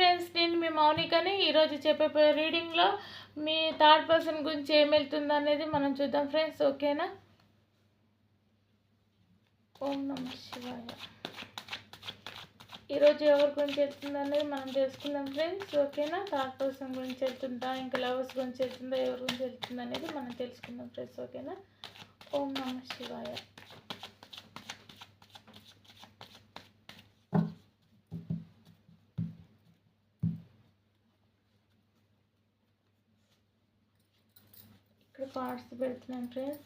Friends నేను మీ మౌనికని ఈరోజు చెప్పే రీడింగ్లో మీ థర్డ్ పర్సన్ గురించి ఏం వెళ్తుంది అనేది మనం చూద్దాం ఫ్రెండ్స్ ఓకేనా ఓం నమ శివాయ. ఈరోజు ఎవరి గురించి వెళ్తుంది అనేది మనం తెలుసుకుందాం ఫ్రెండ్స్ ఓకేనా థర్డ్ పర్సన్ గురించి వెళ్తుందా? ఇంకా లవర్స్ గురించి వెళ్తుందా? ఎవరి గురించి వెళ్తుంది అనేది మనం తెలుసుకుందాం ఫ్రెండ్స్ ఓకేనా ఓం నమ శివాయ. ఇక్కడ కార్డ్స్ పెడుతున్నాను ఫ్రెండ్స్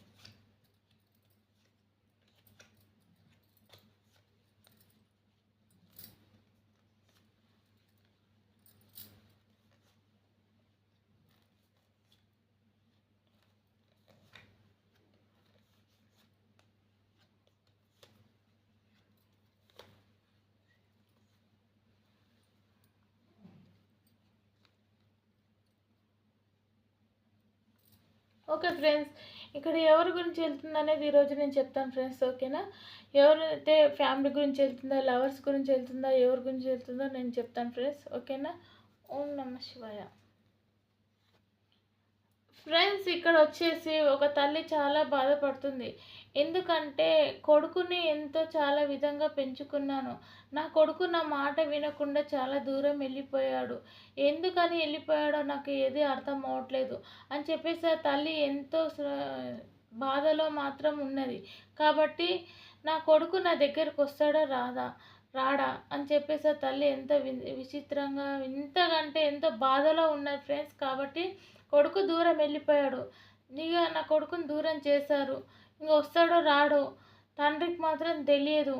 ఓకే ఫ్రెండ్స్ ఇక్కడ ఎవరి గురించి వెళ్తుంది అనేది ఈరోజు నేను చెప్తాను ఫ్రెండ్స్ ఓకేనా? ఎవరైతే ఫ్యామిలీ గురించి వెళ్తుందా లవర్స్ గురించి వెళ్తుందా ఎవరి గురించి వెళ్తుందో నేను చెప్తాను ఫ్రెండ్స్ ఓకేనా? ఓం నమ శివాయ. ఫ్రెండ్స్ ఇక్కడ వచ్చేసి ఒక తల్లి చాలా బాధపడుతుంది. ఎందుకంటే కొడుకుని ఎంతో చాలా విధంగా పెంచుకున్నాను. నా కొడుకు నా మాట వినకుండా చాలా దూరం వెళ్ళిపోయాడు. ఎందుకని వెళ్ళిపోయాడో నాకు ఏది అర్థం అవ్వట్లేదు అని చెప్పేసి ఆ తల్లి ఎంతో బాధలో మాత్రం ఉన్నది. కాబట్టి నా కొడుకు నా దగ్గరకు వస్తాడా? రాదా? రాడా? అని చెప్పేసి ఆ తల్లి ఎంత వి- విచిత్రంగా ఇంతకంటే ఎంతో బాధలో ఉన్నది ఫ్రెండ్స్. కాబట్టి కొడుకు దూరం వెళ్ళిపోయాడు. నీగా నా కొడుకుని దూరం చేశారు. ఇంక వస్తాడో రాడో తండ్రికి మాత్రం తెలియదు.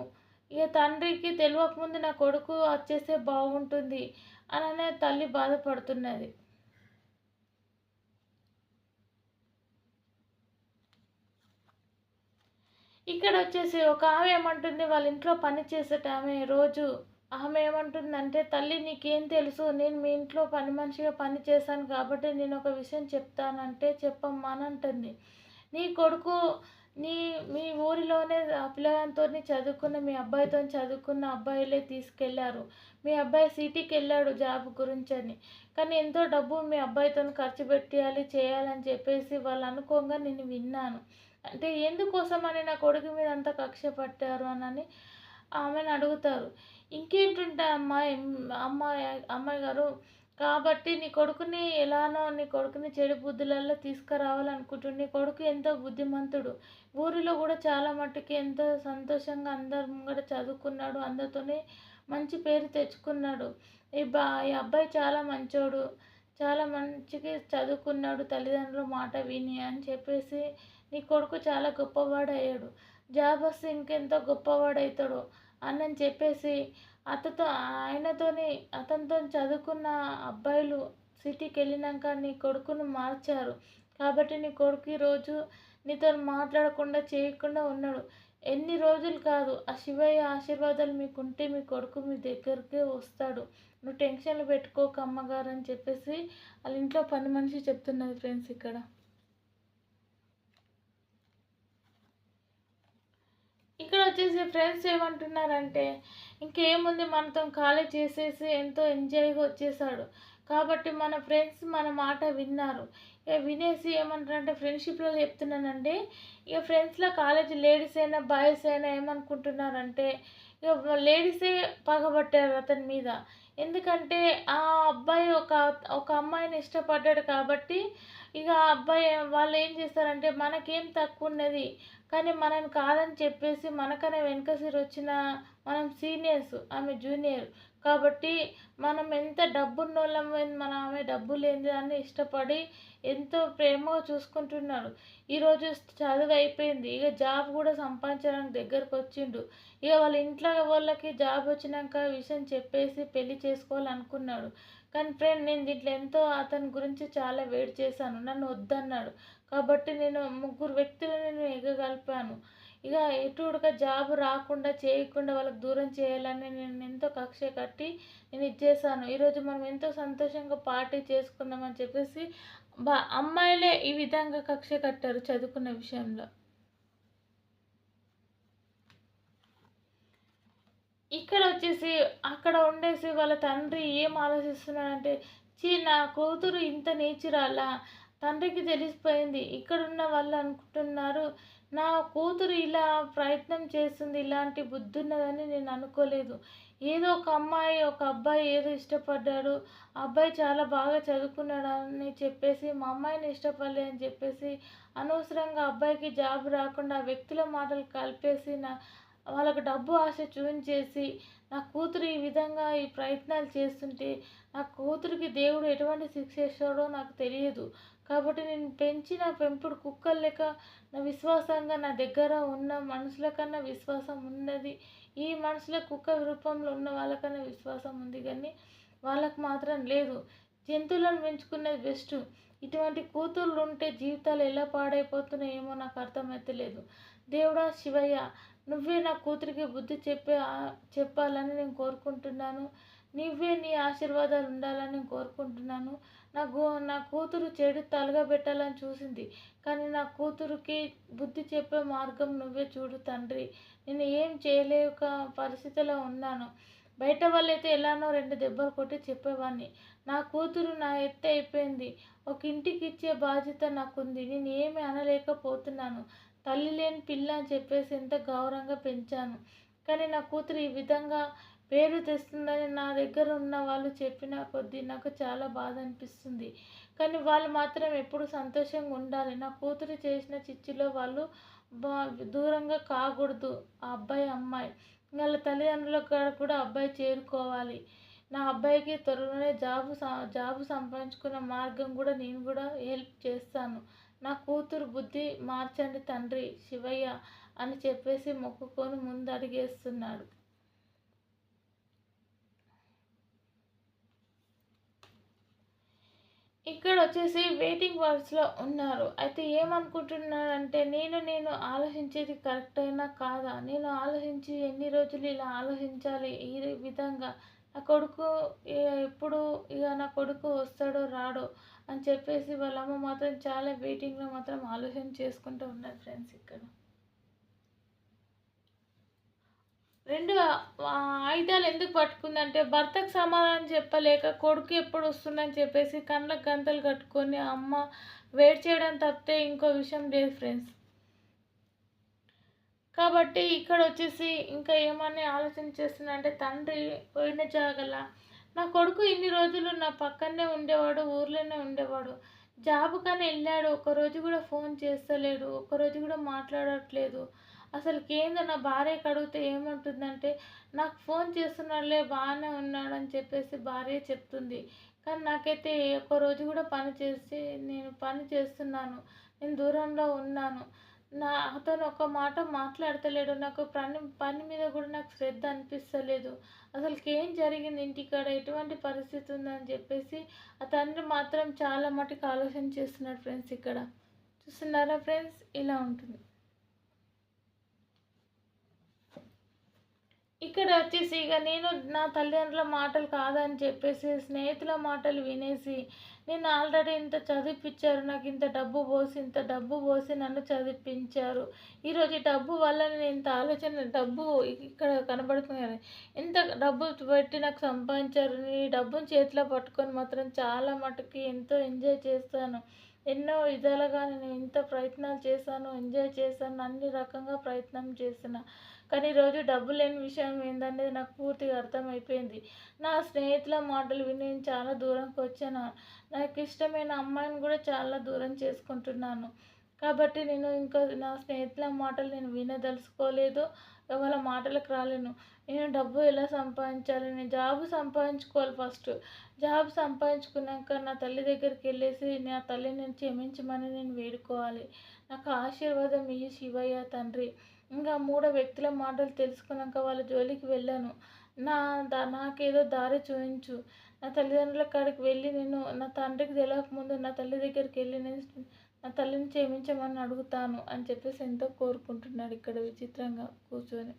ఇక తండ్రికి తెలియకముందు నా కొడుకు వచ్చేస్తే బాగుంటుంది అననే తల్లి బాధపడుతున్నది. ఇక్కడ వచ్చేసి ఒక ఆమె ఏమంటుంది? వాళ్ళ ఇంట్లో పని చేసేట ఆమె రోజు. ఆమె ఏమంటుందంటే తల్లి నీకేం తెలుసు? నేను మీ ఇంట్లో పని మనిషిగా పని చేశాను కాబట్టి నేను ఒక విషయం చెప్తానంటే చెప్పమ్మా అని అంటుంది. నీ కొడుకు నీ మీ ఊరిలోనే ఆ పిల్లగానితో చదువుకున్న మీ అబ్బాయితో చదువుకున్న అబ్బాయిలే తీసుకెళ్ళారు. మీ అబ్బాయి సిటీకి వెళ్ళాడు జాబ్ గురించి అని కానీ ఎంతో డబ్బు మీ అబ్బాయితో ఖర్చు పెట్టాలి చేయాలని చెప్పేసి వాళ్ళు అనుకోగా నేను విన్నాను. అంటే ఎందుకోసమని నా కొడుకు మీద అంత కక్ష పట్టారు అని ఆమెను అడుగుతారు. ఇంకేంటుంటే అమ్మాయి అమ్మాయి అమ్మాయి గారు కాబట్టి నీ కొడుకుని ఎలానో నీ కొడుకుని చెడు బుద్ధులలో తీసుకురావాలనుకుంటున్నాడు నీ కొడుకు ఎంతో బుద్ధిమంతుడు. ఊరిలో కూడా చాలా మట్టుకి ఎంతో సంతోషంగా అందరి ముంగట చదువుకున్నాడు. అందరితోనే మంచి పేరు తెచ్చుకున్నాడు. ఈ బా ఈ అబ్బాయి చాలా మంచోడు. చాలా మంచిగా చదువుకున్నాడు. తల్లిదండ్రుల మాట విని అని చెప్పేసి నీ కొడుకు చాలా గొప్పవాడయ్యాడు. జాబ్ వస్తే ఇంకెంతో గొప్పవాడవుతాడు అని చెప్పేసి అతతో ఆయనతోని అతనితో చదువుకున్న అబ్బాయిలు సిటీకి వెళ్ళినాక నీ కొడుకును మార్చారు. కాబట్టి నీ కొడుకు ఈరోజు నీతో మాట్లాడకుండా చేయకుండా ఉన్నాడు. ఎన్ని రోజులు కాదు ఆ శివయ్య ఆశీర్వాదాలు మీకుంటే మీ కొడుకు మీ దగ్గరికే వస్తాడు. నువ్వు టెన్షన్లు పెట్టుకోక అమ్మగారు అని చెప్పేసి వాళ్ళ ఇంట్లో పని మనిషి చెప్తున్నది ఫ్రెండ్స్ ఇక్కడ ఇక్కడ వచ్చేసి ఫ్రెండ్స్ ఏమంటున్నారంటే ఇంకేముంది మనతో కాలేజ్ చేసేసి ఎంతో ఎంజాయ్గా వచ్చేసాడు. కాబట్టి మన ఫ్రెండ్స్ మన మాట విన్నారు. ఇక వినేసి ఏమంటారంటే ఫ్రెండ్షిప్లో చెప్తున్నానండి. ఇక ఫ్రెండ్స్లో కాలేజ్ లేడీస్ అయినా బాయ్స్ అయినా ఏమనుకుంటున్నారంటే ఇక లేడీసే పగబట్టారు అతని మీద. ఎందుకంటే ఆ అబ్బాయి ఒక ఒక అమ్మాయిని ఇష్టపడ్డాడు కాబట్టి ఇక అబ్బాయి వాళ్ళు ఏం చేస్తారంటే మనకేం తక్కువ ఉన్నది కానీ మనని కాదని చెప్పేసి మనకనే వెనక సీరు వచ్చిన మనం సీనియర్స్ ఆమె జూనియర్. కాబట్టి మనం ఎంత డబ్బున్నోళ్ళం మన ఆమె డబ్బు లేని అని ఇష్టపడి ఎంతో ప్రేమగా చూసుకుంటున్నాడు ఈరోజు చదువు అయిపోయింది ఇక జాబ్ కూడా సంపాదించడానికి దగ్గరకు వచ్చిండు. ఇక వాళ్ళ ఇంట్లో వాళ్ళకి జాబ్ వచ్చినాక విషయం చెప్పేసి పెళ్ళి చేసుకోవాలనుకున్నాడు. కానీ ఫ్రెండ్ నేను దీంట్లో ఎంతో అతని గురించి చాలా వెయిట్ చేశాను. నన్ను వద్దన్నాడు. కాబట్టి నేను ముగ్గురు వ్యక్తులను నేను ఎగగలిపాను. ఇక ఎటుడుగా జాబ్ రాకుండా చేయకుండా వాళ్ళకి దూరం చేయాలని నేను ఎంతో కక్ష కట్టి నేను ఇచ్చేసాను ఈరోజు మనం ఎంతో సంతోషంగా పార్టీ చేసుకుందామని చెప్పేసి బా అమ్మాయిలే ఈ విధంగా కక్ష కట్టారు చదువుకున్న విషయంలో. ఇక్కడ వచ్చేసి అక్కడ ఉండేసి వాళ్ళ తండ్రి ఏం ఆలోచిస్తున్నాడంటే చీ నా కూతురు ఇంత నేచురాలా తండ్రికి తెలిసిపోయింది ఇక్కడున్న వాళ్ళు అనుకుంటున్నారు నా కూతురు ఇలా ప్రయత్నం చేస్తుంది ఇలాంటి బుద్ధి ఉన్నదని నేను అనుకోలేదు. ఏదో ఒక అమ్మాయి ఒక అబ్బాయి ఏదో ఇష్టపడ్డాడు అబ్బాయి చాలా బాగా చదువుకున్నాడు అని చెప్పేసి మా అమ్మాయిని ఇష్టపడలే అని చెప్పేసి అనవసరంగా అబ్బాయికి జాబ్ రాకుండా వ్యక్తుల మాటలు కలిపేసి నా వాళ్ళకు డబ్బు ఆశ చూపించేసి నా కూతురు ఈ విధంగా ఈ ప్రయత్నాలు చేస్తుంటే నా కూతురికి దేవుడు ఎటువంటి శిక్ష ఇస్తాడో నాకు తెలియదు. కాబట్టి నేను పెంచిన పెంపుడు కుక్కలు లెక్క నా విశ్వాసంగా నా దగ్గర ఉన్న మనుషుల కన్నా విశ్వాసం ఉన్నది. ఈ మనుషుల కుక్క రూపంలో ఉన్న వాళ్ళకన్నా విశ్వాసం ఉంది కానీ వాళ్ళకు మాత్రం లేదు. జంతువులను పెంచుకునేది బెస్ట్. ఇటువంటి కూతుళ్ళు ఉంటే జీవితాలు ఎలా పాడైపోతున్నాయేమో నాకు అర్థమైతలేదు. దేవుడా శివయ్య నువ్వే నా కూతురికి బుద్ధి చెప్పే చెప్పాలని నేను కోరుకుంటున్నాను. నువ్వే నీ ఆశీర్వాదాలు ఉండాలని నేను కోరుకుంటున్నాను. నా గో నా కూతురు చెడు తలగబెట్టాలని చూసింది. కానీ నా కూతురుకి బుద్ధి చెప్పే మార్గం నువ్వే చూడు తండ్రి. నేను ఏం చేయలేక పరిస్థితిలో ఉన్నాను. బయట వాళ్ళైతే ఎలానో రెండు దెబ్బలు కొట్టి చెప్పేవాడిని నా కూతురు నా ఎత్త అయిపోయింది. ఒక ఇంటికి ఇచ్చే బాధ్యత నాకుంది. నేను ఏమి అనలేకపోతున్నాను. తల్లి లేని పిల్ల అని చెప్పేసి ఎంత గౌరవంగా పెంచాను. కానీ నా కూతురు ఈ విధంగా పేరు తెస్తుందని నా దగ్గర ఉన్న వాళ్ళు చెప్పిన కొద్దీ నాకు చాలా బాధ అనిపిస్తుంది. కానీ వాళ్ళు మాత్రం ఎప్పుడు సంతోషంగా ఉండాలి. నా కూతురు చేసిన చిచ్చులో వాళ్ళు బా దూరంగా కాకూడదు. ఆ అబ్బాయి అమ్మాయి. వాళ్ళ తల్లిదండ్రుల కూడా అబ్బాయి చేరుకోవాలి. నా అబ్బాయికి త్వరలోనే జాబు జాబు సంపాదించుకున్న మార్గం కూడా నేను కూడా హెల్ప్ చేస్తాను. నా కూతురు బుద్ధి మార్చండి తండ్రి శివయ్య అని చెప్పేసి మొక్కుకొని ముందు అడిగేస్తున్నాడు ఇక్కడ వచ్చేసి వెయిటింగ్ వర్డ్స్లో ఉన్నారు. అయితే ఏమనుకుంటున్నారంటే నేను నేను ఆలోచించేది కరెక్ట్ అయినా కాదా? నేను ఆలోచించి ఎన్ని రోజులు ఇలా ఆలోచించాలి? ఈ విధంగా నా కొడుకు ఎప్పుడు ఇక నా కొడుకు వస్తాడో రాడో అని చెప్పేసి వాళ్ళ అమ్మ మాత్రం చాలా వెయిటింగ్లో మాత్రం ఆలోచన చేసుకుంటూ ఉన్నారు ఫ్రెండ్స్ ఇక్కడ. రెండు ఆయుధాలు ఎందుకు పట్టుకుందంటే భర్తకు సమాధానం చెప్పలేక కొడుకు ఎప్పుడు వస్తుందని చెప్పేసి కళ్ళకు గంతలు కట్టుకొని అమ్మ వెయిట్ చేయడం తప్పితే ఇంకో విషయం లేదు ఫ్రెండ్స్ కాబట్టి ఇక్కడ వచ్చేసి ఇంకా ఏమని ఆలోచన చేస్తుందంటే తండ్రి పోయిన జాగల నా కొడుకు ఇన్ని రోజులు నా పక్కనే ఉండేవాడు ఊర్లోనే ఉండేవాడు. జాబ్ కానీ వెళ్ళాడు ఒకరోజు కూడా ఫోన్ చేస్తలేడు ఒకరోజు కూడా మాట్లాడట్లేదు. అసలు కేంద్ర నా భార్యకి అడిగితే ఏమంటుందంటే నాకు ఫోన్ చేస్తున్నాడులే బాగానే ఉన్నాడు అని చెప్పేసి భార్య చెప్తుంది. కానీ నాకైతే ఒక రోజు కూడా పని చేసి నేను పని చేస్తున్నాను. నేను దూరంలో ఉన్నాను. నా అతను ఒక మాట మాట్లాడతలేడు. నాకు పని పని మీద కూడా నాకు శ్రద్ధ అనిపిస్తలేదు. అసలుకి ఏం జరిగింది ఇంటికాడ? ఎటువంటి పరిస్థితి ఉందని చెప్పేసి ఆ తండ్రి మాత్రం చాలా మటుకు ఆలోచన చేస్తున్నాడు ఫ్రెండ్స్ ఇక్కడ. చూస్తున్నారా ఫ్రెండ్స్? ఇలా ఉంటుంది. ఇక్కడ వచ్చేసి ఇక నేను నా తల్లిదండ్రుల మాటలు కాదని చెప్పేసి స్నేహితుల మాటలు వినేసి నేను ఆల్రెడీ ఇంత చదివిపించారు నాకు ఇంత డబ్బు పోసి ఇంత డబ్బు పోసి నన్ను చదివించారు ఈరోజు డబ్బు వల్ల నేను ఇంత ఆలోచన డబ్బు ఇక్కడ కనబడుతుంది ఇంత డబ్బు పెట్టి నాకు సంపాదించారు. ఈ డబ్బును చేతిలో పట్టుకొని మాత్రం చాలా మటుకి ఎంతో ఎంజాయ్ చేస్తాను. ఎన్నో విధాలుగా నేను ఇంత ప్రయత్నాలు చేశాను ఎంజాయ్ చేశాను అన్ని రకంగా ప్రయత్నం చేసిన. కానీ ఈరోజు డబ్బు లేని విషయం ఏందనేది నాకు పూర్తిగా అర్థమైపోయింది. నా స్నేహితుల మాటలు విని నేను చాలా దూరంకి వచ్చాను. నాకు ఇష్టమైన అమ్మాయిని కూడా చాలా దూరం చేసుకుంటున్నాను. కాబట్టి నేను ఇంకా నా స్నేహితుల మాటలు నేను వినదలుచుకోలేదు. వాళ్ళ మాటలకు రాలేను. నేను డబ్బు ఎలా సంపాదించాలి? నేను జాబ్ సంపాదించుకోవాలి ఫస్ట్. జాబ్ సంపాదించుకున్నాక నా తల్లి దగ్గరికి వెళ్ళేసి నా తల్లిని నేను క్షమించమని నేను వేడుకోవాలి. నాకు ఆశీర్వాదం ఇయ్యి శివయ్య తండ్రి. ఇంకా మూడో వ్యక్తుల మాటలు తెలుసుకున్నాక వాళ్ళ జోలికి వెళ్ళాను. నా దా నాకేదో దారి చూపించు. నా తల్లిదండ్రుల కాడికి వెళ్ళి నేను నా తండ్రికి తెలియకముందు నా తల్లి దగ్గరికి వెళ్ళి నేను నా తల్లిని క్షమించమని అడుగుతాను అని చెప్పేసి ఎంతో కోరుకుంటున్నాడు ఇక్కడ విచిత్రంగా కూర్చొని.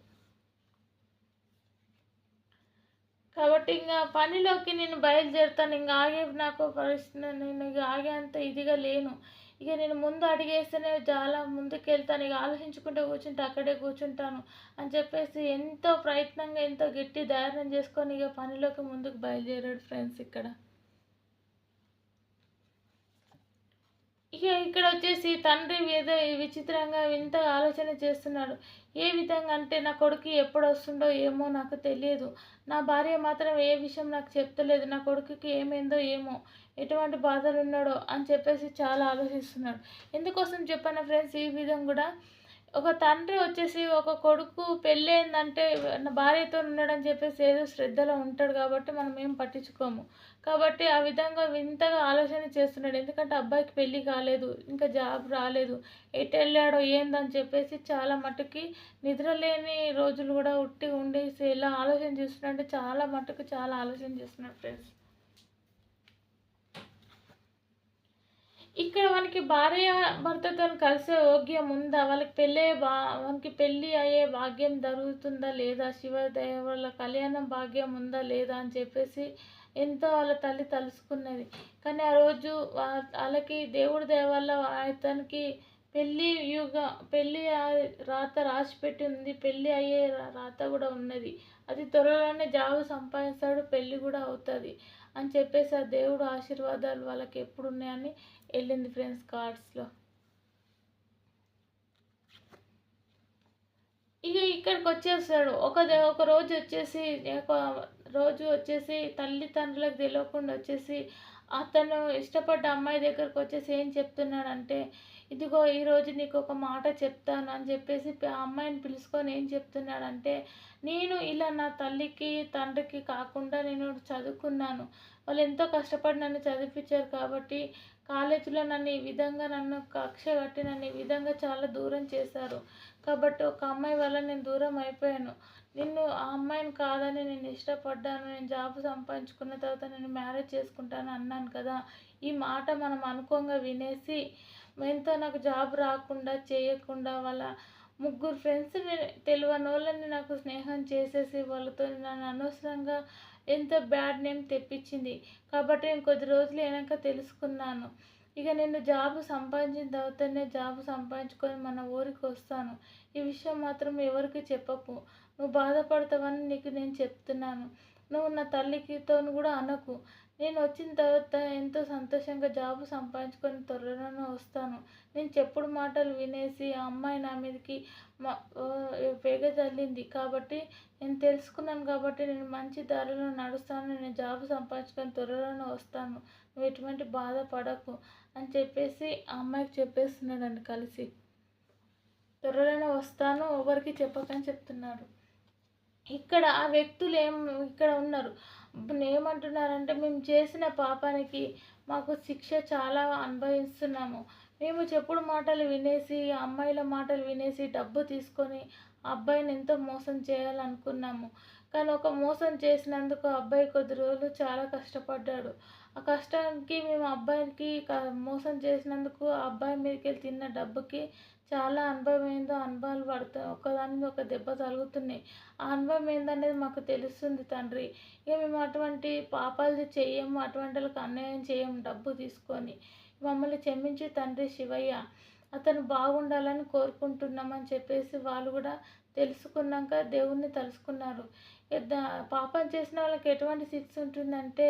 కాబట్టి ఇంకా పనిలోకి నేను బయలుదేరుతాను. ఇంకా ఆగే నాకు పరిస్థితి నేను ఇక ఆగేంత ఇదిగా లేను. ఇక నేను ముందు అడిగేస్తేనే చాలా ముందుకు వెళ్తాను ఇక ఆలోచించుకుంటూ కూర్చుంటే అక్కడే కూర్చుంటాను అని చెప్పేసి ఎంతో ప్రయత్నంగా ఎంతో గట్టి ధైర్యం చేసుకొని ఇక పనిలోకి ముందుకు బయలుదేరాడు ఫ్రెండ్స్ ఇక్కడ. ఇక ఇక్కడ వచ్చేసి తండ్రి ఏదో విచిత్రంగా వింత ఆలోచన చేస్తున్నాడు. ఏ విధంగా అంటే నా కొడుకు ఎప్పుడు వస్తుండో ఏమో నాకు తెలియదు. నా భార్య మాత్రం ఏ విషయం నాకు చెప్తలేదు. నా కొడుకుకి ఏమైందో ఏమో ఎటువంటి బాధలు ఉన్నాడో అని చెప్పేసి చాలా ఆలోచిస్తున్నాడు. ఎందుకోసం చెప్పాను ఫ్రెండ్స్ ఈ విధంగా కూడా ఒక తండ్రి వచ్చేసి ఒక కొడుకు పెళ్ళయిందంటే నా భార్యతో ఉన్నాడని చెప్పేసి ఏదో శ్రద్ధలో ఉంటాడు కాబట్టి మనం ఏం పట్టించుకోము. కాబట్టి ఆ విధంగా వింతగా ఆలోచన చేస్తున్నాడు. ఎందుకంటే అబ్బాయికి పెళ్ళి కాలేదు ఇంకా జాబ్ రాలేదు ఎటు వెళ్ళాడో ఏందని చెప్పేసి చాలా మటుకి నిద్రలేని రోజులు కూడా ఉట్టి ఉండేసి ఎలా ఆలోచన చేస్తున్నాడంటే చాలా మటుకు చాలా ఆలోచన చేస్తున్నాడు ఫ్రెండ్స్ ఇక్కడ మనకి భార్య భర్తతో కలిసే యోగ్యం ఉందా? వాళ్ళకి పెళ్ళే బా మనకి పెళ్ళి అయ్యే భాగ్యం జరుగుతుందా లేదా? శివదేవుల వాళ్ళ కళ్యాణం భాగ్యం ఉందా లేదా అని చెప్పేసి ఎంతో వాళ్ళ తల్లి తలుసుకున్నది. కానీ ఆ రోజు వాళ్ళకి దేవుడి దేవాల వల్ల అతనికి పెళ్ళి యుగ పెళ్ళి రాత రాసి పెట్టి ఉంది. పెళ్ళి అయ్యే రాత కూడా ఉన్నది. అది త్వరలోనే జాబు సంపాదిస్తాడు పెళ్ళి కూడా అవుతుంది అని చెప్పేసి ఆ దేవుడు ఆశీర్వాదాలు వాళ్ళకి ఎప్పుడు ఉన్నాయని వెళ్ళింది ఫ్రెండ్స్ కార్డ్స్లో. ఇక ఇక్కడికి వచ్చేస్తాడు ఒక ఒక రోజు వచ్చేసి ఒక రోజు వచ్చేసి తల్లిదండ్రులకు తెలియకుండా వచ్చేసి అతను ఇష్టపడ్డ అమ్మాయి దగ్గరకు వచ్చేసి ఏం చెప్తున్నాడంటే ఇదిగో ఈరోజు నీకు ఒక మాట చెప్తాను అని చెప్పేసి ఆ అమ్మాయిని పిలుచుకొని ఏం చెప్తున్నాడంటే నేను ఇలా నా తల్లికి తండ్రికి కాకుండా నేను చదువుకున్నాను. వాళ్ళు ఎంతో కష్టపడి నన్ను చదివించారు కాబట్టి కాలేజీలో నన్ను ఈ విధంగా నన్ను కక్ష కట్టి నన్ను ఈ విధంగా చాలా దూరం చేశారు. కాబట్టి ఒక అమ్మాయి వల్ల నేను దూరం అయిపోయాను. నిన్ను ఆ అమ్మాయిని కాదని నేను ఇష్టపడ్డాను. నేను జాబ్ సంపాదించుకున్న తర్వాత నేను మ్యారేజ్ చేసుకుంటాను అన్నాను కదా. ఈ మాట మనం అనుకోంగా వినేసి ఎంతో నాకు జాబ్ రాకుండా చేయకుండా వాళ్ళ ముగ్గురు ఫ్రెండ్స్ని తెలియని వాళ్ళని నాకు స్నేహం చేసేసి వాళ్ళతో నన్ను అనవసరంగా ఎంతో బ్యాడ్ నేమ్ తెప్పించింది. కాబట్టి నేను కొద్ది రోజులు అయినాక తెలుసుకున్నాను. ఇక నేను జాబ్ సంపాదించిన తర్వాతనే జాబ్ సంపాదించుకొని మన ఊరికి వస్తాను. ఈ విషయం మాత్రం ఎవరికి చెప్పకు. నువ్వు బాధపడతావని నీకు నేను చెప్తున్నాను. నువ్వు నా తల్లికితో కూడా అనకు. నేను వచ్చిన తర్వాత ఎంతో సంతోషంగా జాబ్ సంపాదించుకొని త్వరలోనే వస్తాను. నేను చెప్పుడు మాటలు వినేసి ఆ అమ్మాయి నా మీదకి వేగ చల్లింది కాబట్టి నేను తెలుసుకున్నాను కాబట్టి నేను మంచి దారిలో నడుస్తాను. నేను జాబ్ సంపాదించుకొని త్వరలోనే వస్తాను. నువ్వు ఎటువంటి బాధపడకు అని చెప్పేసి ఆ అమ్మాయికి చెప్పేస్తున్నాడండి కలిసి. త్వరలోనే వస్తాను. ఎవరికి చెప్పకని చెప్తున్నాడు ఇక్కడ ఆ వ్యక్తులు ఏం ఇక్కడ ఉన్నారు? ఏమంటున్నారంటే మేము చేసిన పాపానికి మాకు శిక్ష చాలా అనుభవిస్తున్నాము. మేము చెప్పుడు మాటలు వినేసి అమ్మాయిల మాటలు వినేసి డబ్బు తీసుకొని అబ్బాయిని ఎంతో మోసం చేయాలనుకున్నాము. కానీ ఒక మోసం చేసినందుకు అబ్బాయి కొద్ది రోజులు చాలా కష్టపడ్డాడు. ఆ కష్టానికి మేము అబ్బాయికి మోసం చేసినందుకు ఆ అబ్బాయి మీదకి వెళ్ళి తిన్న డబ్బుకి చాలా అనుభవం ఏందో అనుభవాలు పడుతాయి ఒకదాని ఒక దెబ్బ తగులుతున్నాయి. ఆ అనుభవం ఏందనేది మాకు తెలుస్తుంది తండ్రి. ఇక మేము అటువంటి పాపాలు చేయము అటువంటి వాళ్ళకి అన్యాయం చేయము డబ్బు తీసుకొని మమ్మల్ని క్షమించి తండ్రి శివయ్య. అతను బాగుండాలని కోరుకుంటున్నామని చెప్పేసి వాళ్ళు కూడా తెలుసుకున్నాక దేవుణ్ణి తలుసుకున్నారు. పాపం చేసిన వాళ్ళకి ఎటువంటి శిక్ష ఉంటుందంటే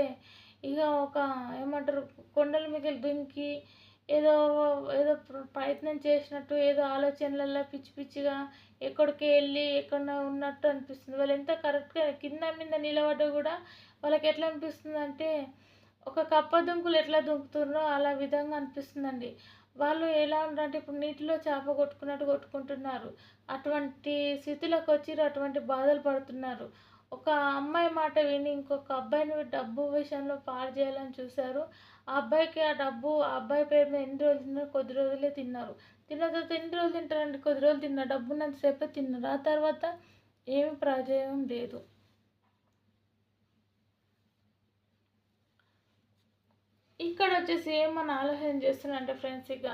ఇక ఒక ఏమంటారు కొండల మిగిలి దుంకి ఏదో ఏదో ప్రయత్నం చేసినట్టు ఏదో ఆలోచనలలో పిచ్చి పిచ్చిగా ఎక్కడికి వెళ్ళి ఎక్కడ ఉన్నట్టు అనిపిస్తుంది. వాళ్ళు ఎంత కరెక్ట్గా కింద మీద నిలబడ్డా కూడా వాళ్ళకి ఎట్లా అనిపిస్తుంది అంటే ఒక కప్ప దుంకులు ఎట్లా దుంకుతున్నారో అలా విధంగా అనిపిస్తుందండి. వాళ్ళు ఎలా ఉన్నారంటే ఇప్పుడు నీటిలో చేప కొట్టుకున్నట్టు కొట్టుకుంటున్నారు. అటువంటి స్థితిలోకి వచ్చి అటువంటి బాధలు పడుతున్నారు. ఒక అమ్మాయి మాట విని ఇంకొక అబ్బాయిని డబ్బు విషయంలో పాడు చేయాలని చూశారు. ఆ అబ్బాయికి ఆ డబ్బు ఆ అబ్బాయి పేరు మీద ఎన్ని రోజులు తిన్నారు? కొద్ది రోజులే తిన్నారు. తిన్న తర్వాత ఎన్ని రోజులు తింటారండి? కొద్ది రోజులు తిన్నారు. డబ్బు ఉన్నంతసేపే తిన్నారు. ఆ తర్వాత ఏమి ప్రయోజనం లేదు. ఇక్కడ వచ్చేసి ఏమని ఆలోచన చేస్తున్నాడంటే ఫ్రెండ్స్ ఇక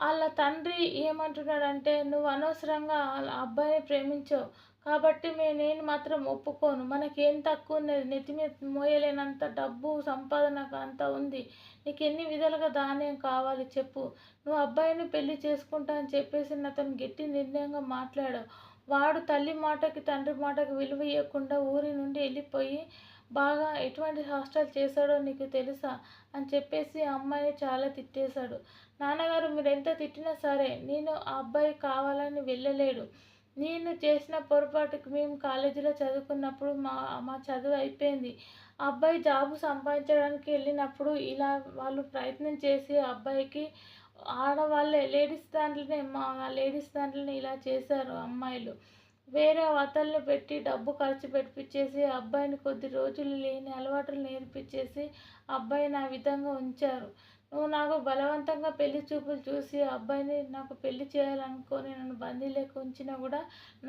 వాళ్ళ తండ్రి ఏమంటున్నాడంటే నువ్వు అనవసరంగా అబ్బాయిని ప్రేమించావు. కాబట్టి మే నేను మాత్రం ఒప్పుకోను. మనకేం తక్కువ ఉన్నది? నెత్తి మీద మోయలేనంత డబ్బు సంపాదనకు అంత ఉంది. నీకు ఎన్ని విధాలుగా ధాన్యం కావాలి చెప్పు. నువ్వు అబ్బాయిని పెళ్ళి చేసుకుంటా అని చెప్పేసి అతను గట్టి నిర్ణయంగా మాట్లాడావు వాడు తల్లి మాటకి తండ్రి మాటకి విలువ ఇవ్వకుండా ఊరి నుండి వెళ్ళిపోయి బాగా ఎటువంటి హాస్టల్ చేశాడో నీకు తెలుసా? అని చెప్పేసి ఆ అమ్మాయిని చాలా తిట్టేశాడు. నాన్నగారు మీరు ఎంత తిట్టినా సరే నేను ఆ అబ్బాయి కావాలని వెళ్ళలేడు. నేను చేసిన పొరపాటుకి మేము కాలేజీలో చదువుకున్నప్పుడు మా మా చదువు అయిపోయింది. ఆ అబ్బాయి జాబ్ సంపాదించడానికి వెళ్ళినప్పుడు ఇలా వాళ్ళు ప్రయత్నం చేసి అబ్బాయికి ఆడవాళ్ళే లేడీస్ దాంట్లోనే మా లేడీస్ దాంట్లోనే ఇలా చేశారు అమ్మాయిలు. వేరే వతల్ని పెట్టి డబ్బు ఖర్చు పెట్టించేసి అబ్బాయిని కొద్ది రోజులు లేని అలవాట్లు నేర్పించేసి అబ్బాయిని ఆ విధంగా ఉంచారు. నువ్వు నాకు బలవంతంగా పెళ్ళి చూపులు చూసి అబ్బాయిని నాకు పెళ్ళి చేయాలనుకొని నన్ను బందీలేక ఉంచినా కూడా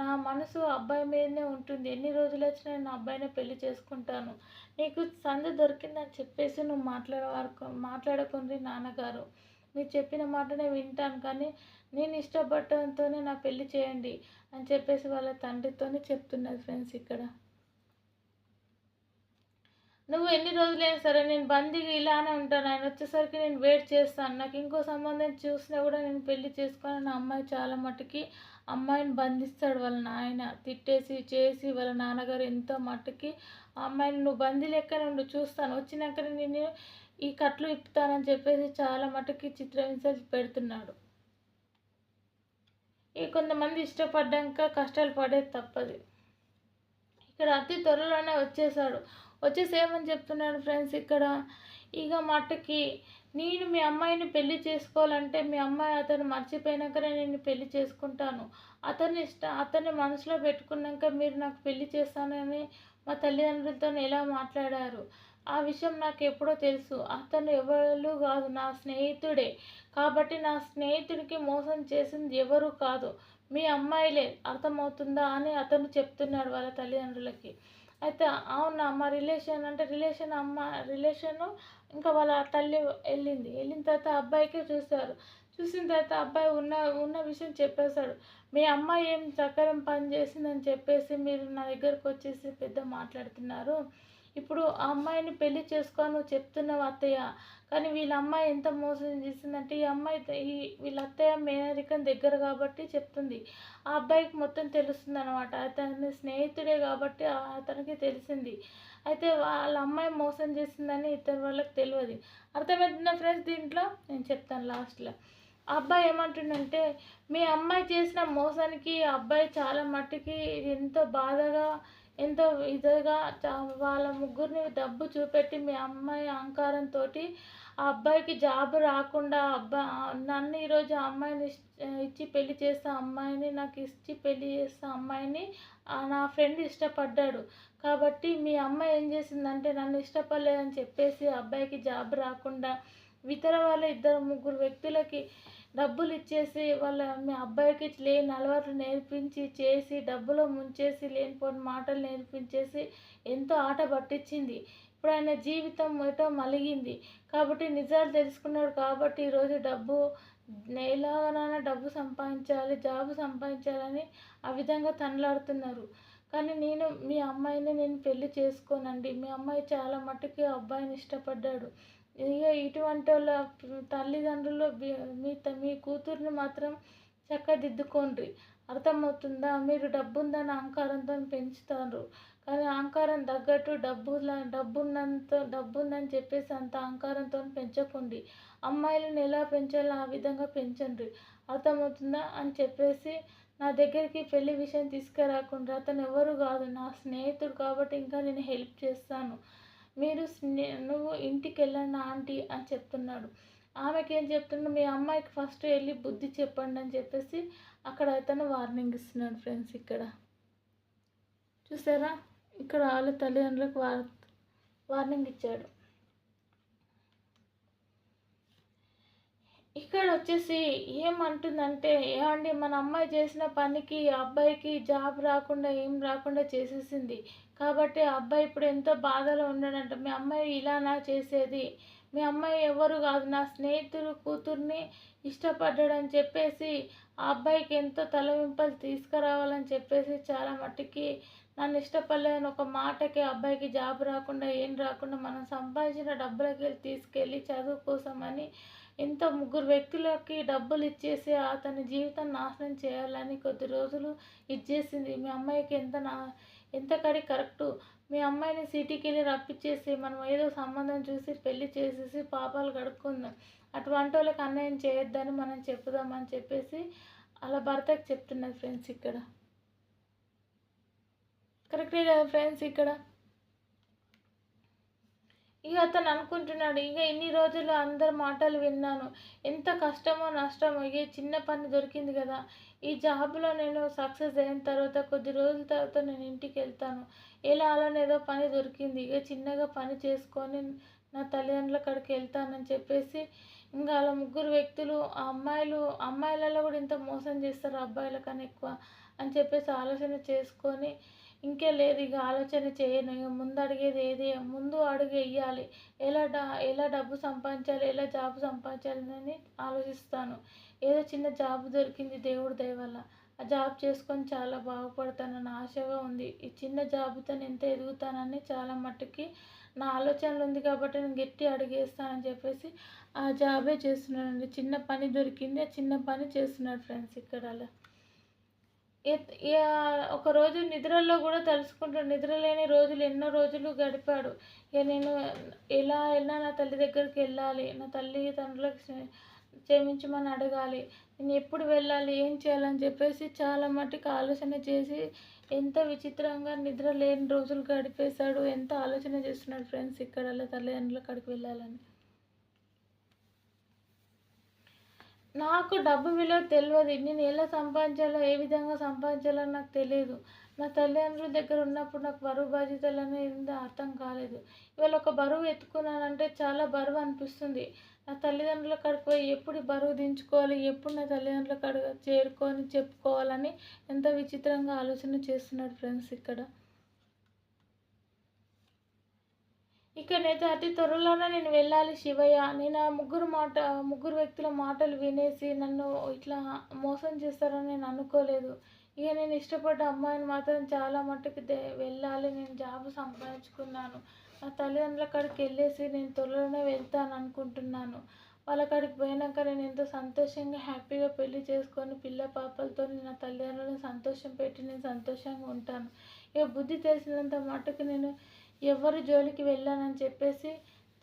నా మనసు అబ్బాయి మీదనే ఉంటుంది. ఎన్ని రోజులు వచ్చినా నేను అబ్బాయినే పెళ్ళి చేసుకుంటాను. నీకు సంధి దొరికిందని చెప్పేసి నువ్వు మాట్లాడవారు మాట్లాడకుండ్రి నాన్నగారు. మీరు చెప్పిన మాటనే వింటాను కానీ నేను ఇష్టపడటంతోనే నా పెళ్ళి చేయండి అని చెప్పేసి వాళ్ళ తండ్రితోనే చెప్తున్నారు ఫ్రెండ్స్ ఇక్కడ. నువ్వు ఎన్ని రోజులైనా సరే నేను బందీగా ఇలానే ఉంటాను. ఆయన వచ్చేసరికి నేను వెయిట్ చేస్తాను. నాకు ఇంకో సంబంధం చూసినా కూడా నేను పెళ్ళి చేసుకొని. నా అమ్మాయి చాలా మట్టుకి అమ్మాయిని బంధిస్తాడు వాళ్ళ నాయన. తిట్టేసి చేసి వాళ్ళ నాన్నగారు ఎంతో మట్టుకి అమ్మాయిని నువ్వు బందీ లెక్కనే నుండి చూస్తాను. వచ్చినాక నేను ఈ కట్లు ఇప్పుతానని చెప్పేసి చాలా మటుకి చిత్రహింసలు పెడుతున్నాడు. ఈ కొంతమంది ఇష్టపడ్డాక కష్టాలు పడేది తప్పదు. ఇక్కడ అతి త్వరలోనే వచ్చేసాడు. వచ్చేసి ఏమని చెప్తున్నాడు ఫ్రెండ్స్ ఇక్కడ. ఇక మట్టుకి నేను మీ అమ్మాయిని పెళ్ళి చేసుకోవాలంటే మీ అమ్మాయి అతను మర్చిపోయినాకనే నేను పెళ్ళి చేసుకుంటాను. అతన్ని ఇష్ట అతన్ని మనసులో పెట్టుకున్నాక మీరు నాకు పెళ్ళి చేస్తానని మా తల్లిదండ్రులతో ఎలా మాట్లాడారు? ఆ విషయం నాకు ఎప్పుడో తెలుసు. అతను ఎవరు కాదు నా స్నేహితుడే. కాబట్టి నా స్నేహితుడికి మోసం చేసింది ఎవరు కాదు మీ అమ్మాయిలే. అర్థమవుతుందా అని అతను చెప్తున్నాడు వాళ్ళ తల్లిదండ్రులకి. అయితే అవునా మా రిలేషన్ అంటే రిలేషన్ అమ్మ రిలేషను ఇంకా వాళ్ళ తల్లి వెళ్ళింది. వెళ్ళిన తర్వాత అబ్బాయికే చూశారు. చూసిన తర్వాత అబ్బాయి ఉన్న ఉన్న విషయం చెప్పేశాడు. మీ అమ్మాయి ఏం చక్కరం పని చేసిందని చెప్పేసి మీరు నా దగ్గరకు వచ్చేసి పెద్ద మాట్లాడుతున్నారు. ఇప్పుడు ఆ అమ్మాయిని పెళ్ళి చేసుకోను చెప్తున్నావు అత్తయ్య. కానీ వీళ్ళ అమ్మాయి ఎంత మోసం చేసిందంటే ఈ అమ్మాయి ఈ వీళ్ళ అత్తయ్య మేనరికం దగ్గర కాబట్టి చెప్తుంది. ఆ అబ్బాయికి మొత్తం తెలుస్తుంది అనమాట అతని స్నేహితుడే కాబట్టి అతనికి తెలిసింది. అయితే వాళ్ళ అమ్మాయి మోసం చేసిందని ఇతర వాళ్ళకి తెలియదు. అర్థమవుతున్న ఫ్రెండ్స్ దీంట్లో? నేను చెప్తాను లాస్ట్లో. అబ్బాయి ఏమంటుండంటే మీ అమ్మాయి చేసిన మోసానికి ఆ అబ్బాయి చాలా మట్టుకి ఎంతో బాధగా ఎంతో ఇదిగా వాళ్ళ ముగ్గురిని డబ్బు చూపెట్టి మీ అమ్మాయి అహంకారంతో ఆ అబ్బాయికి జాబ్ రాకుండా అబ్బా నన్ను ఈరోజు ఆ అమ్మాయిని ఇచ్చి పెళ్ళి చేస్తా అమ్మాయిని నాకు ఇచ్చి పెళ్ళి చేస్తా అమ్మాయిని నా ఫ్రెండ్ ఇష్టపడ్డాడు. కాబట్టి మీ అమ్మాయి ఏం చేసిందంటే నన్ను ఇష్టపడలేదని చెప్పేసి అబ్బాయికి జాబ్ రాకుండా ఇతర వాళ్ళ ఇద్దరు ముగ్గురు వ్యక్తులకి డబ్బులు ఇచ్చేసి వాళ్ళ మీ అబ్బాయికి లేని అలవాట్లు నేర్పించి చేసి డబ్బులో ముంచేసి లేనిపోని మాటలు నేర్పించేసి ఎంతో ఆట పట్టించింది. ఇప్పుడు ఆయన జీవితం ఎటో మలిగింది. కాబట్టి నిజాలు తెలుసుకున్నాడు కాబట్టి ఈరోజు డబ్బు ఎలాగనైనా డబ్బు సంపాదించాలి జాబ్ సంపాదించాలని ఆ విధంగా తనలాడుతున్నారు. కానీ నేను మీ అమ్మాయిని నేను పెళ్ళి చేసుకోనండి. మీ అమ్మాయి చాలా మట్టుకి అబ్బాయిని ఇష్టపడ్డాడు. ఇక ఇటువంటి వాళ్ళ తల్లిదండ్రులు మీ మీ కూతుర్ని మాత్రం చక్కదిద్దుకోండి. అర్థమవుతుందా? మీరు డబ్బు ఉందని అహంకారంతో పెంచుతారు కానీ అహంకారం తగ్గట్టు డబ్బు డబ్బున్నంత డబ్బుందని డబ్బు ఉందని చెప్పేసి అంత అహంకారంతో పెంచకండి. అమ్మాయిలను ఎలా పెంచాలో ఆ విధంగా పెంచండి. అర్థమవుతుందా? అని చెప్పేసి నా దగ్గరికి పెళ్ళి విషయం తీసుకురాకుండా అతను ఎవరు కాదు నా స్నేహితుడు కాబట్టి ఇంకా నేను హెల్ప్ చేస్తాను. మీరు నువ్వు ఇంటికి వెళ్ళండి ఆంటీ అని చెప్తున్నాడు. ఆమెకి ఏం చెప్తున్నాడు మీ అమ్మాయికి ఫస్ట్ వెళ్ళి బుద్ధి చెప్పండి అని చెప్పేసి అక్కడ అతను వార్నింగ్ ఇస్తున్నాడు ఫ్రెండ్స్ ఇక్కడ. చూసారా? ఇక్కడ వాళ్ళ తల్లిదండ్రులకు వార్ వార్నింగ్ ఇచ్చాడు. ఇక్కడ వచ్చేసి ఏమంటుందంటే ఏమండి మన అమ్మాయి చేసిన పనికి అబ్బాయికి జాబ్ రాకుండా ఏం రాకుండా చేసేసింది. కాబట్టి ఆ అబ్బాయి ఇప్పుడు ఎంతో బాధలో ఉన్నాడంట. మీ అమ్మాయి ఇలానా చేసేది? మీ అమ్మాయి ఎవరు కాదు. నా స్నేహితుడు కూతుర్ని ఇష్టపడ్డాడని చెప్పేసి ఆ అబ్బాయికి ఎంతో తలవింపలు తీసుకురావాలని చెప్పేసి చాలా మట్టుకి నన్ను ఇష్టపడలేదని ఒక మాటకి అబ్బాయికి జాబ్ రాకుండా ఏం రాకుండా మనం సంపాదించిన డబ్బులకి వెళ్ళి తీసుకెళ్ళి చదువు కోసమని ఇంత ముగ్గురు వ్యక్తులకి డబ్బులు ఇచ్చేసి అతని జీవితం నాశనం చేయాలని కొద్ది రోజులు ఇచ్చేసింది మీ అమ్మాయికి ఎంత నా ఎంత కడి కరెక్టు? మీ అమ్మాయిని సిటీకి వెళ్ళి రప్పించేసి మనం ఏదో సంబంధం చూసి పెళ్ళి చేసేసి పాపాలు కడుక్కుందాం అటువంటి వాళ్ళకి అన్యాయం చేయొద్దని మనం చెప్పుదామని చెప్పేసి అలా భర్తకి చెప్తున్నారు ఫ్రెండ్స్ ఇక్కడ. కరెక్టే కదా ఫ్రెండ్స్ ఇక్కడ? ఇక అతను అనుకుంటున్నాడు ఇక ఇన్ని రోజులు అందరి మాటలు విన్నాను. ఎంత కష్టమో నష్టమో ఇక చిన్న పని దొరికింది కదా. ఈ జాబ్లో నేను సక్సెస్ అయిన తర్వాత కొద్ది రోజుల తర్వాత నేను ఇంటికి వెళ్తాను. ఎలా అలానే ఏదో పని దొరికింది. ఇక చిన్నగా పని చేసుకొని నా తల్లిదండ్రుల కాడికి వెళ్తానని చెప్పేసి ఇంకా అలా ముగ్గురు వ్యక్తులు ఆ అమ్మాయిలు అమ్మాయిలలో కూడా ఇంత మోసం చేస్తారు అబ్బాయిల కన్నా ఎక్కువ అని చెప్పేసి ఆలోచన చేసుకొని ఇంకే లేదు ఇక ఆలోచన చేయను. ఇక ముందు అడిగేది ఏది? ముందు అడుగు వేయాలి ఎలా డా ఎలా డబ్బు సంపాదించాలి? ఎలా జాబ్ సంపాదించాలి అని ఆలోచిస్తాను. ఏదో చిన్న జాబ్ దొరికింది దేవుడి దయ వల్ల. ఆ జాబ్ చేసుకొని చాలా బాగుపడతానని ఆశగా ఉంది. ఈ చిన్న జాబ్తో నేను ఎంత ఎదుగుతానని చాలా మట్టుకి నా ఆలోచనలు ఉంది కాబట్టి నేను గట్టి అడిగేస్తానని చెప్పేసి ఆ జాబే చేస్తున్నానండి. చిన్న పని దొరికింది. ఆ చిన్న పని చేస్తున్నాడు ఫ్రెండ్స్ ఇక్కడ అలా. ఒకరోజు నిద్రలో కూడా తలుసుకుంటాడు నిద్ర లేని రోజులు ఎన్నో రోజులు గడిపాడు. ఇక నేను ఎలా వెళ్ళినా నా తల్లి దగ్గరికి వెళ్ళాలి. నా తల్లి తండ్రులకు క్షమించమని అడగాలి. నేను ఎప్పుడు వెళ్ళాలి? ఏం చేయాలని చెప్పేసి చాలా మట్టుకు ఆలోచన చేసి ఎంత విచిత్రంగా నిద్ర లేని రోజులు గడిపేశాడు. ఎంత ఆలోచన చేస్తున్నాడు ఫ్రెండ్స్ ఇక్కడ తల్లిదండ్రుల కాడికి వెళ్ళాలని. నాకు డబ్బు విలువ తెలియదు నేను ఎలా సంపాదించాలో ఏ విధంగా సంపాదించాలో నాకు తెలియదు నా తల్లిదండ్రుల దగ్గర ఉన్నప్పుడు నాకు బరువు బాధ్యతలు అనేది అర్థం కాలేదు. ఇవాళ ఒక బరువు ఎత్తుకున్నానంటే చాలా బరువు అనిపిస్తుంది. నా తల్లిదండ్రుల కాడికి పోయి ఎప్పుడు బరువు దించుకోవాలి? ఎప్పుడు నా తల్లిదండ్రుల కాడ చేరుకొని చెప్పుకోవాలని ఎంత విచిత్రంగా ఆలోచన చేస్తున్నాడు ఫ్రెండ్స్ ఇక్కడ. ఇక్కడనైతే అతి త్వరలోనే నేను వెళ్ళాలి శివయ్య. నేను ఆ ముగ్గురు మాట ముగ్గురు వ్యక్తుల మాటలు వినేసి నన్ను ఇట్లా మోసం చేస్తారని నేను అనుకోలేదు. ఇక నేను ఇష్టపడ్డ అమ్మాయిని మాత్రం చాలా మట్టుకు వెళ్ళాలి. నేను జాబ్ సంపాదించుకున్నాను. నా తల్లిదండ్రుల కాడికి వెళ్ళేసి నేను త్వరలోనే వెళ్తాను అనుకుంటున్నాను. వాళ్ళ కాడికి పోయినాక నేను ఎంతో సంతోషంగా హ్యాపీగా పెళ్ళి చేసుకొని పిల్ల పాపలతో నా తల్లిదండ్రులను సంతోషం పెట్టి నేను సంతోషంగా ఉంటాను. ఇక బుద్ధి తెలిసినంత మట్టుకు నేను ఎవరి జోలికి వెళ్ళానని చెప్పేసి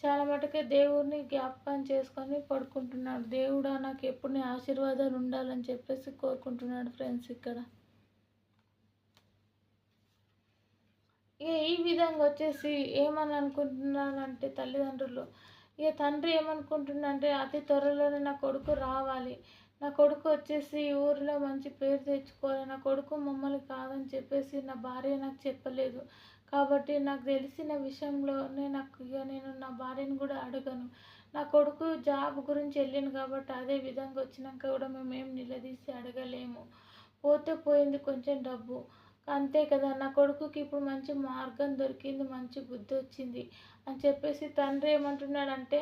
చాలా మటుకు దేవుడిని జ్ఞాపకం చేసుకొని పడుకుంటున్నాడు. దేవుడా నాకు ఎప్పుడు నీ ఆశీర్వాదాలు ఉండాలని చెప్పేసి కోరుకుంటున్నాడు ఫ్రెండ్స్ ఇక్కడ. ఇక ఈ విధంగా వచ్చేసి ఏమని అనుకుంటున్నానంటే తల్లిదండ్రులు ఇక తండ్రి ఏమనుకుంటున్నాడంటే అతి త్వరలోనే నా కొడుకు రావాలి. నా కొడుకు వచ్చేసి ఊరిలో మంచి పేరు తెచ్చుకోవాలి. నా కొడుకు మమ్మల్ని కాదని చెప్పేసి నా భార్య నాకు చెప్పలేదు. కాబట్టి నాకు తెలిసిన విషయంలో నాకు ఇక నేను నా భార్యను కూడా అడగను. నా కొడుకు జాబ్ గురించి వెళ్ళింది కాబట్టి అదే విధంగా వచ్చినాక కూడా మేము ఏం నిలదీసి అడగలేము. పోతే పోయింది కొంచెం డబ్బు. అంతే కదా నా కొడుకుకి ఇప్పుడు మంచి మార్గం దొరికింది మంచి బుద్ధి వచ్చింది అని చెప్పేసి తండ్రి ఏమంటున్నాడంటే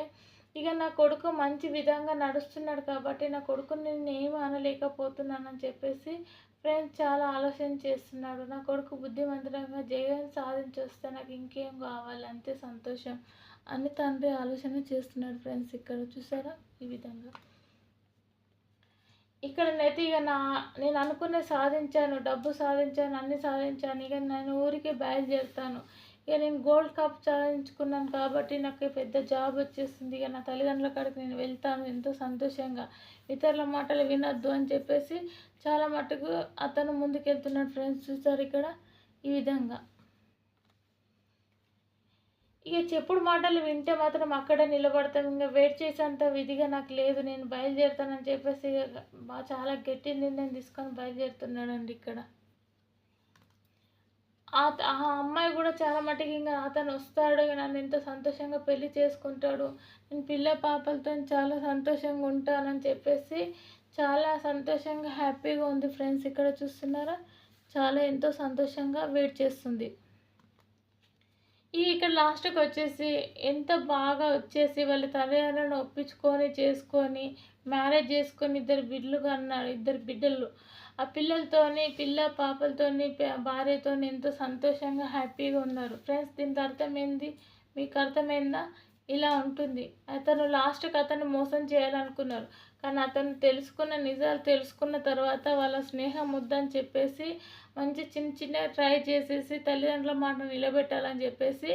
ఇక నా కొడుకు మంచి విధంగా నడుస్తున్నాడు కాబట్టి నా కొడుకుని నేను ఏమి అనలేకపోతున్నానని చెప్పేసి ఫ్రెండ్స్ చాలా ఆలోచన చేస్తున్నాడు. నా కొడుకు బుద్ధిమంతరంగా జయం సాధించి వస్తే నాకు ఇంకేం కావాలి? అంతే సంతోషం అని తండ్రి ఆలోచన చేస్తున్నాడు ఫ్రెండ్స్ ఇక్కడ. చూసారా? ఈ విధంగా. ఇక్కడనైతే ఇక నా నేను అనుకునే సాధించాను డబ్బు సాధించాను అన్ని సాధించాను. ఇక నేను ఊరికి బయలుదేరుతాను. ఇక నేను గోల్డ్ కప్ సాధించుకున్నాను కాబట్టి నాకు పెద్ద జాబ్ వచ్చేస్తుంది ఇక నా తల్లిదండ్రుల కాడికి నేను వెళ్తాను. ఎంతో సంతోషంగా ఇతరుల మాటలు వినొద్దు అని చెప్పేసి చాలా మటుకు అతను ముందుకెళ్తున్నాడు ఫ్రెండ్స్ చూసారు ఇక్కడ? ఈ విధంగా. ఇక చెప్పుడు మాటలు వింటే మాత్రం అక్కడే నిలబడతాం ఇంకా వెయిట్ చేసేంత విధిగా నాకు లేదు. నేను బయలుదేరుతానని చెప్పేసి చాలా గట్టి నిర్ణయం తీసుకొని బయలుదేరుతున్నాడండి ఇక్కడ. ఆ అమ్మాయి కూడా చాలా మటుకు ఇంకా అతను వస్తాడు నన్ను ఎంతో సంతోషంగా పెళ్ళి చేసుకుంటాడు నేను పిల్ల పాపలతో చాలా సంతోషంగా ఉంటానని చెప్పేసి చాలా సంతోషంగా హ్యాపీగా ఉంది ఫ్రెండ్స్ ఇక్కడ చూస్తున్నారా? చాలా ఎంతో సంతోషంగా వెయిట్ చేస్తుంది. ఈ ఇక్కడ లాస్ట్కి వచ్చేసి ఎంత బాగా వచ్చేసి వాళ్ళ తల్లిదండ్రులను ఒప్పించుకొని చేసుకొని మ్యారేజ్ చేసుకొని ఇద్దరు బిడ్డలు కన్నారు ఇద్దరు బిడ్డలు. ఆ పిల్లలతోని పిల్ల పాపలతోని భార్యతో భార్యతోని ఎంతో సంతోషంగా హ్యాపీగా ఉన్నారు. ఫ్రెండ్స్ దీనికి అర్థం ఏంది మీకు అర్థమైందా? ఇలా ఉంటుంది. అతను లాస్ట్కి అతను మోసం చేయాలనుకున్నారు. కానీ అతను తెలుసుకున్న నిజాలు తెలుసుకున్న తర్వాత వాళ్ళ స్నేహం వద్దని చెప్పేసి మంచి చిన్న చిన్న ట్రై చేసేసి తల్లిదండ్రుల మాట నిలబెట్టాలని చెప్పేసి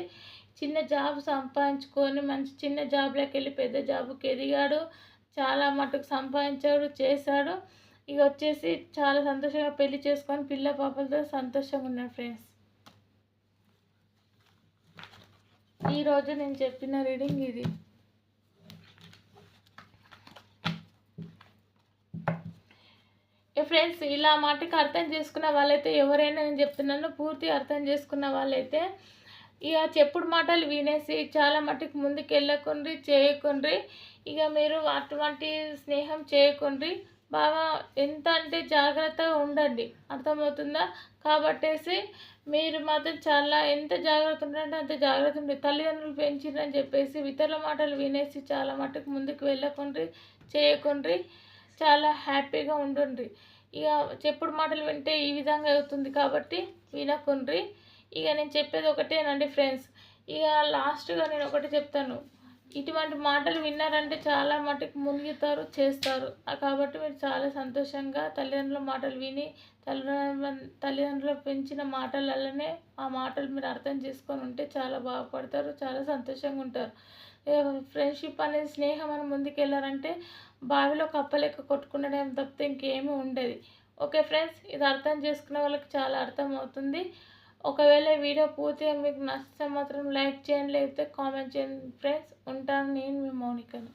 చిన్న జాబ్ సంపాదించుకొని మంచి చిన్న జాబ్లోకి వెళ్ళి పెద్ద జాబ్కి ఎదిగాడు. చాలా మటుకు సంపాదించాడు చేశాడు. ఇక వచ్చేసి చాలా సంతోషంగా పెళ్ళి చేసుకొని పిల్ల పాపలతో సంతోషంగా ఉన్నాడు ఫ్రెండ్స్ ఈరోజు నేను చెప్పిన రీడింగ్ ఇది. ఫ్రెండ్స్ ఇలా మాటకి అర్థం చేసుకున్న వాళ్ళైతే ఎవరైనా నేను చెప్తున్నాను పూర్తి అర్థం చేసుకున్న వాళ్ళైతే ఇక చెప్పుడు మాటలు వినేసి చాలా మటుకు ముందుకు వెళ్ళకుండ్రి చేయకుండ్రి ఇక మీరు అటువంటి స్నేహం చేయకుండ్రి బాగా ఎంత అంటే జాగ్రత్తగా ఉండండి. అర్థమవుతుందా? కాబట్టేసి మీరు మాత్రం చాలా ఎంత జాగ్రత్త ఉండాలంటే అంత జాగ్రత్త ఉండే తల్లిదండ్రులు పెంచిండ్రని చెప్పేసి ఇతరుల మాటలు వినేసి చాలా మటుకు ముందుకు వెళ్ళకుండ్రి చేయకుండ్రి చాలా హ్యాపీగా ఉండుండ్రి. ఇక చెప్పుడు మాటలు వింటే ఈ విధంగా అవుతుంది కాబట్టి వినకుండ్రి. ఇక నేను చెప్పేది ఒకటేనండి ఫ్రెండ్స్. ఇక లాస్ట్గా నేను ఒకటి చెప్తాను. ఇటువంటి మాటలు విన్నారంటే చాలా మటుకు మునిగితారు చేస్తారు. కాబట్టి మీరు చాలా సంతోషంగా తల్లిదండ్రుల మాటలు విని తల్లిదండ్రుల తల్లిదండ్రులు పెంచిన మాటలలోనే ఆ మాటలు మీరు అర్థం చేసుకొని ఉంటే చాలా బాగుపడతారు చాలా సంతోషంగా ఉంటారు. ఫ్రెండ్షిప్ అనేది స్నేహం అని ముందుకెళ్ళారంటే బావిలో కప్పలేక కొట్టుకునడం తప్పితే ఇంకేమీ ఉండేది. ఓకే ఫ్రెండ్స్ ఇది అర్థం చేసుకున్న వాళ్ళకి చాలా అర్థం అవుతుంది ఒకవేళ వీడియో పూర్తిగా మీకు నచ్చితే మాత్రం లైక్ చేయండి లేకపోతే కామెంట్ చేయండి. ఫ్రెండ్స్ ఉంటాను నేను మీ మౌనికను.